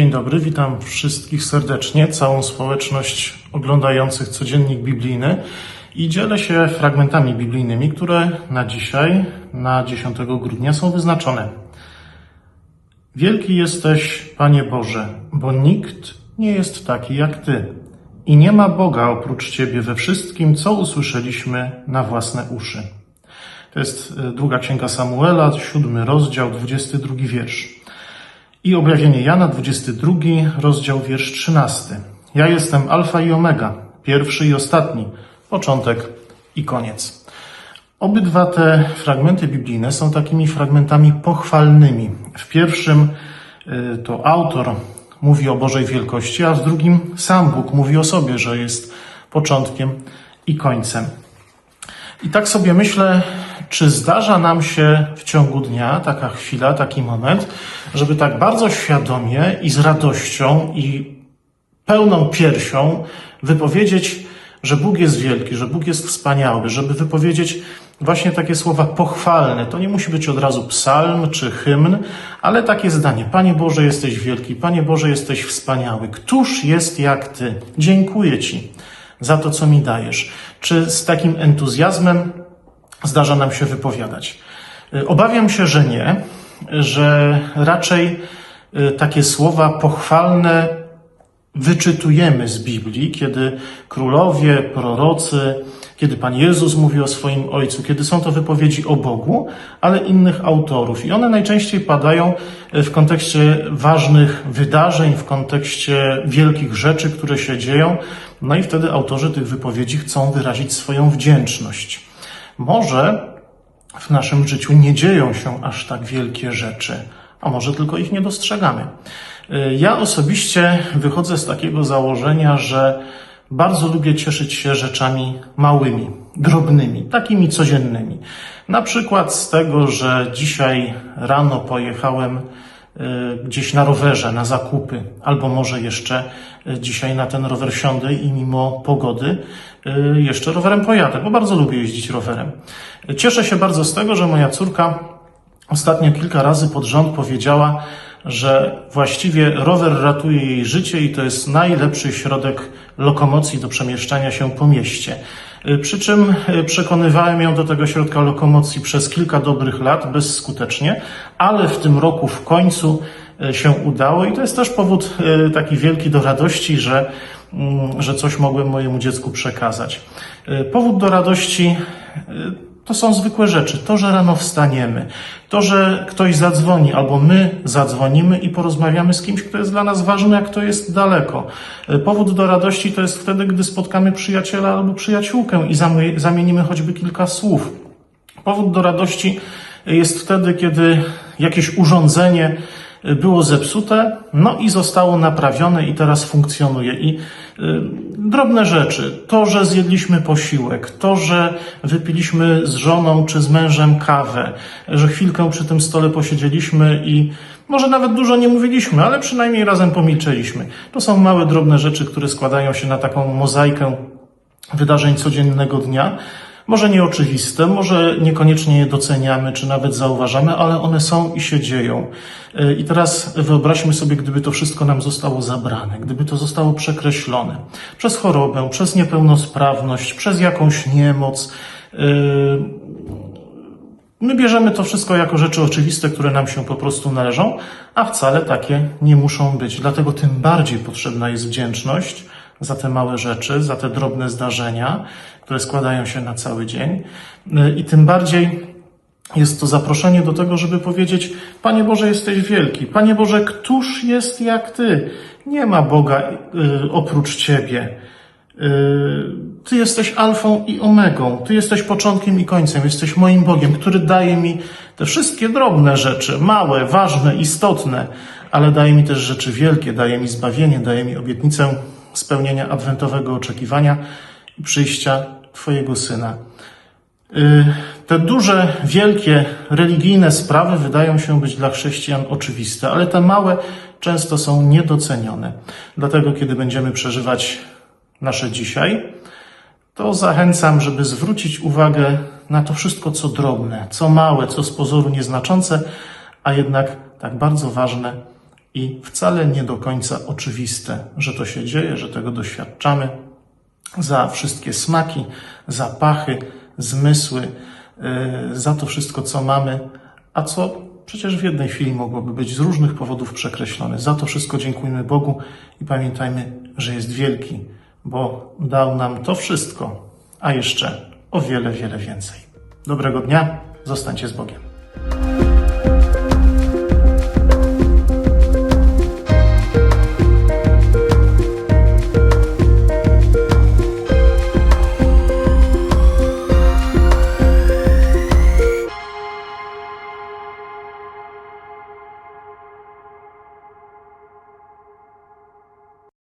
Dzień dobry, witam wszystkich serdecznie, całą społeczność oglądających codziennik biblijny i dzielę się fragmentami biblijnymi, które na dzisiaj, na 10 grudnia są wyznaczone. Wielki jesteś, Panie Boże, bo nikt nie jest taki jak Ty i nie ma Boga oprócz Ciebie we wszystkim, co usłyszeliśmy na własne uszy. To jest e, druga księga Samuela, siódmy rozdział, 22 wiersz. I objawienie Jana, 22 rozdział, wiersz 13. Ja jestem Alfa i Omega, pierwszy i ostatni, początek i koniec. Obydwa te fragmenty biblijne są takimi fragmentami pochwalnymi. W pierwszym y, to autor mówi o Bożej wielkości, a w drugim sam Bóg mówi o sobie, że jest początkiem i końcem. I tak sobie myślę, czy zdarza nam się w ciągu dnia taka chwila, taki moment, żeby tak bardzo świadomie i z radością i pełną piersią wypowiedzieć, że Bóg jest wielki, że Bóg jest wspaniały, żeby wypowiedzieć właśnie takie słowa pochwalne. To nie musi być od razu psalm czy hymn, ale takie zdanie. Panie Boże, jesteś wielki, Panie Boże, jesteś wspaniały. Któż jest jak Ty? Dziękuję Ci za to, co mi dajesz. Czy z takim entuzjazmem zdarza nam się wypowiadać? Obawiam się, że nie, że raczej y, takie słowa pochwalne wyczytujemy z Biblii, kiedy królowie, prorocy, kiedy Pan Jezus mówi o swoim Ojcu, kiedy są to wypowiedzi o Bogu, ale innych autorów. I one najczęściej padają w kontekście ważnych wydarzeń, w kontekście wielkich rzeczy, które się dzieją. No i wtedy autorzy tych wypowiedzi chcą wyrazić swoją wdzięczność. Może w naszym życiu nie dzieją się aż tak wielkie rzeczy, a może tylko ich nie dostrzegamy. Ja osobiście wychodzę z takiego założenia, że bardzo lubię cieszyć się rzeczami małymi, drobnymi, takimi codziennymi. Na przykład z tego, że dzisiaj rano pojechałem y, gdzieś na rowerze, na zakupy, albo może jeszcze y, dzisiaj na ten rower siądę i mimo pogody y, jeszcze rowerem pojadę, bo bardzo lubię jeździć rowerem. Cieszę się bardzo z tego, że moja córka ostatnio kilka razy pod rząd powiedziała, że właściwie rower ratuje jej życie i to jest najlepszy środek lokomocji do przemieszczania się po mieście. Y, przy czym y, przekonywałem ją do tego środka lokomocji przez kilka dobrych lat bezskutecznie, ale w tym roku w końcu y, się udało i to jest też powód taki wielki do radości, że, mm, że coś mogłem mojemu dziecku przekazać. Powód do radości to są zwykłe rzeczy. To, że rano wstaniemy, to, że ktoś zadzwoni, albo my zadzwonimy i porozmawiamy z kimś, kto jest dla nas ważny, a kto jest daleko. E, powód do radości to jest wtedy, gdy spotkamy przyjaciela albo przyjaciółkę i zamienimy choćby kilka słów. Powód do radości jest wtedy, kiedy jakieś urządzenie było zepsute, no i zostało naprawione i teraz funkcjonuje. I drobne rzeczy, to, że zjedliśmy posiłek, to, że wypiliśmy z żoną czy z mężem kawę, że chwilkę przy tym stole posiedzieliśmy i może nawet dużo nie mówiliśmy, ale przynajmniej razem pomilczeliśmy. To są małe, drobne rzeczy, które składają się na taką mozaikę wydarzeń codziennego dnia, może nieoczywiste, może niekoniecznie je doceniamy, czy nawet zauważamy, ale one są i się dzieją. E, I teraz wyobraźmy sobie, gdyby to wszystko nam zostało zabrane, gdyby to zostało przekreślone przez chorobę, przez niepełnosprawność, przez jakąś niemoc. E, my bierzemy to wszystko jako rzeczy oczywiste, które nam się po prostu należą, a wcale takie nie muszą być. Dlatego tym bardziej potrzebna jest wdzięczność za te małe rzeczy, za te drobne zdarzenia, które składają się na cały dzień. I tym bardziej jest to zaproszenie do tego, żeby powiedzieć: Panie Boże, jesteś wielki. Panie Boże, któż jest jak Ty? Nie ma Boga y, oprócz Ciebie. Y, ty jesteś alfą i omegą. Ty jesteś początkiem i końcem. Jesteś moim Bogiem, który daje mi te wszystkie drobne rzeczy, małe, ważne, istotne, ale daje mi też rzeczy wielkie, daje mi zbawienie, daje mi obietnicę spełnienia adwentowego oczekiwania i przyjścia Twojego Syna. Y, te duże, wielkie, religijne sprawy wydają się być dla chrześcijan oczywiste, ale te małe często są niedocenione. Dlatego, kiedy będziemy przeżywać nasze dzisiaj, to zachęcam, żeby zwrócić uwagę na to wszystko, co drobne, co małe, co z pozoru nieznaczące, a jednak tak bardzo ważne i wcale nie do końca oczywiste, że to się dzieje, że tego doświadczamy, za wszystkie smaki, zapachy, zmysły, yy, za to wszystko, co mamy, a co przecież w jednej chwili mogłoby być z różnych powodów przekreślone. Za to wszystko dziękujmy Bogu i pamiętajmy, że jest wielki, bo dał nam to wszystko, a jeszcze o wiele, wiele więcej. Dobrego dnia, zostańcie z Bogiem.